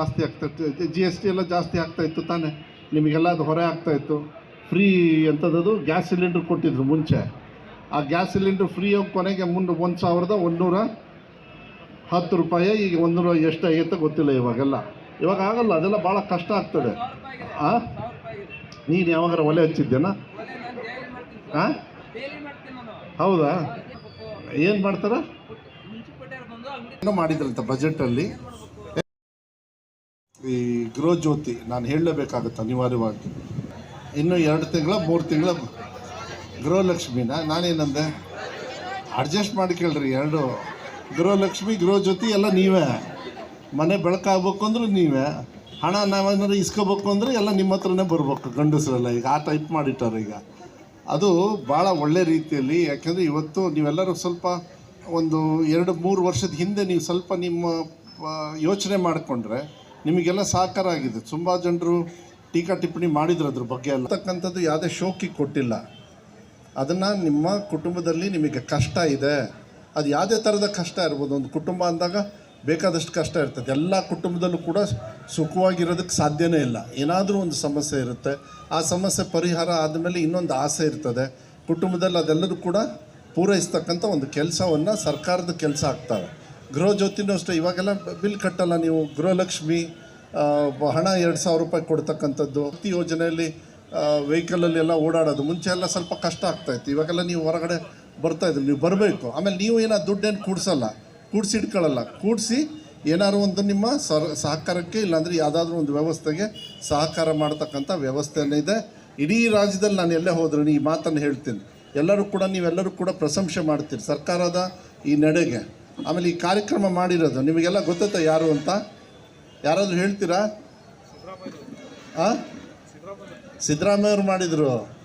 ಜಾಸ್ತಿ ಆಗ್ತಾಯಿತ್ತು G S T ಎಲ್ಲ ಜಾಸ್ತಿ ಆಗ್ತಾಯಿತ್ತು ತಾನೇ. ನಿಮಗೆಲ್ಲ ಅದು ಹೊರೆ ಆಗ್ತಾಯಿತ್ತು ಫ್ರೀ ಎಂಥದ್ದು ಗ್ಯಾಸ್ ಸಿಲಿಂಡ್ರ್ ಕೊಟ್ಟಿದ್ರು ಮುಂಚೆ. ಆ ಗ್ಯಾಸ್ ಸಿಲಿಂಡ್ರ್ ಫ್ರೀ ಹೋಗಿ ಕೊನೆಗೆ ಮುಂದೆ ಒಂದು ಸಾವಿರದ ಒಂದುನೂರ ಹತ್ತು ರೂಪಾಯಿ ಈಗ ಒಂದೂರ ಎಷ್ಟು ಆಗೈತೆ ಗೊತ್ತಿಲ್ಲ ಇವಾಗೆಲ್ಲ. ಇವಾಗ ಆಗಲ್ಲ ಅದೆಲ್ಲ ಭಾಳ ಕಷ್ಟ ಆಗ್ತದೆ. ಆ? ನೀನು ಯಾವಾಗಾರ ಒಲೆ ಹಚ್ಚಿದ್ದೇನಾ? ಹಾಂ ಹೌದಾ? ಏನು ಮಾಡ್ತಾರೆ? ಏನೋ ಮಾಡಿದ್ರಂತ ಬಜೆಟಲ್ಲಿ ಈ ಗೃಹಜ್ಯೋತಿ ನಾನು ಹೇಳಲೇಬೇಕಾಗುತ್ತೆ ಅನಿವಾರ್ಯವಾಗಿ. ಇನ್ನು ಎರಡು ತಿಂಗಳ, ಮೂರು ತಿಂಗಳ ಗೃಹಲಕ್ಷ್ಮಿನ ನಾನೇನಂದೆ? ಅಡ್ಜಸ್ಟ್ ಮಾಡಿ ಕೇಳ್ರಿ, ಎರಡು. ಗೃಹಲಕ್ಷ್ಮಿ ಗೃಹಜ್ಯೋತಿ ಎಲ್ಲ ನೀವೇ. ಮನೆ ಬೆಳಕಾಗಬೇಕು ಅಂದ್ರೆ ನೀವೇ. ಹಣ ನಾವೇನಾದ್ರು ಇಸ್ಕೋಬೇಕು ಅಂದರೆ ಎಲ್ಲ ನಿಮ್ಮ ಹತ್ರನೇ ಬರ್ಬೇಕು ಗಂಡಸರೆಲ್ಲ. ಈಗ ಆ ಟೈಪ್ ಮಾಡಿಟ್ಟಾರೆ ಈಗ. ಅದು ಭಾಳ ಒಳ್ಳೆ ರೀತಿಯಲ್ಲಿ, ಯಾಕೆಂದರೆ ಇವತ್ತು ನೀವೆಲ್ಲರೂ ಸ್ವಲ್ಪ ಒಂದು ಎರಡು, ಮೂರು ವರ್ಷದ ಹಿಂದೆ ನೀವು ಸ್ವಲ್ಪ ನಿಮ್ಮ ಯೋಚನೆ ಮಾಡಿಕೊಂಡ್ರೆ ನಿಮಗೆಲ್ಲ ಸಹಕಾರ ಆಗಿದೆ. ತುಂಬ ಜನರು ಟೀಕಾ ಟಿಪ್ಪಣಿ ಮಾಡಿದ್ರು ಅದ್ರ ಬಗ್ಗೆ ಎಲ್ಲ. ಅಂತಕ್ಕಂಥದ್ದು ಯಾವುದೇ ಶೋಕಿ ಕೊಟ್ಟಿಲ್ಲ. ಅದನ್ನು ನಿಮ್ಮ ಕುಟುಂಬದಲ್ಲಿ ನಿಮಗೆ ಕಷ್ಟ ಇದೆ. ಅದು ಯಾವುದೇ ಥರದ ಕಷ್ಟ ಇರ್ಬೋದು. ಒಂದು ಕುಟುಂಬ ಅಂದಾಗ ಬೇಕಾದಷ್ಟು ಕಷ್ಟ ಇರ್ತದೆ. ಎಲ್ಲ ಕುಟುಂಬದಲ್ಲೂ ಕೂಡ ಸುಖವಾಗಿರೋದಕ್ಕೆ ಸಾಧ್ಯನೇ ಇಲ್ಲ. ಏನಾದರೂ ಒಂದು ಸಮಸ್ಯೆ ಇರುತ್ತೆ. ಆ ಸಮಸ್ಯೆ ಪರಿಹಾರ ಆದಮೇಲೆ ಇನ್ನೊಂದು ಆಸೆ ಇರ್ತದೆ. ಕುಟುಂಬದಲ್ಲಿ ಅದೆಲ್ಲರೂ ಕೂಡ ಪೂರೈಸ್ತಕ್ಕಂಥ ಒಂದು ಕೆಲಸವನ್ನು ಸರ್ಕಾರದ ಕೆಲಸ ಆಗ್ತವೆ. ಗೃಹ ಜ್ಯೋತಿನೂ ಅಷ್ಟೇ. ಇವಾಗೆಲ್ಲ ಬಿಲ್ ಕಟ್ಟಲ್ಲ ನೀವು. ಗೃಹಲಕ್ಷ್ಮಿ ಹಣ ಎರಡು ಸಾವಿರ ರೂಪಾಯಿ ಕೊಡ್ತಕ್ಕಂಥದ್ದು. ಪ್ರತಿ ಯೋಜನೆಯಲ್ಲಿ ವೆಹಿಕಲಲ್ಲಿ ಎಲ್ಲ ಓಡಾಡೋದು. ಮುಂಚೆ ಎಲ್ಲ ಸ್ವಲ್ಪ ಕಷ್ಟ ಆಗ್ತಾಯಿತ್ತು ಇವಾಗೆಲ್ಲ ನೀವು ಹೊರಗಡೆ ಬರ್ತಾ ಇದ್ರಿ ನೀವು ಬರಬೇಕು. ಆಮೇಲೆ ನೀವು ಏನೋ ದುಡ್ಡೇನು ಕೂಡಿಸಲ್ಲ. ಕೂಡಿಸಿ ಇಟ್ಕೊಳ್ಳಲ್ಲ. ಕೂಡಿಸಿ ಏನಾದ್ರು ಒಂದು ನಿಮ್ಮ ಸರ್, ಸಹಕಾರಕ್ಕೆ ಇಲ್ಲಾಂದರೆ ಯಾವುದಾದ್ರೂ ಒಂದು ವ್ಯವಸ್ಥೆಗೆ ಸಹಕಾರ ಮಾಡ್ತಕ್ಕಂಥ ವ್ಯವಸ್ಥೆನೇ ಇದೆ. ಇಡೀ ರಾಜ್ಯದಲ್ಲಿ ನಾನು ಎಲ್ಲೇ ಹೋದ್ರೆ ಈ ಮಾತನ್ನು ಹೇಳ್ತೀನಿ. ಎಲ್ಲರೂ ಕೂಡ, ನೀವೆಲ್ಲರೂ ಕೂಡ ಪ್ರಶಂಸೆ ಮಾಡ್ತೀರಿ. ಸರ್ಕಾರದ ಈ ನಡೆಗೆ. ಆಮೇಲೆ ಈ ಕಾರ್ಯಕ್ರಮ ಮಾಡಿರೋದು ನಿಮಗೆಲ್ಲ ಗೊತ್ತೈತಾ ಯಾರು ಅಂತ? ಯಾರಾದರೂ ಹೇಳ್ತೀರಾ? ಆ? ಸಿದ್ದರಾಮಯ್ಯವ್ರು ಮಾಡಿದರು.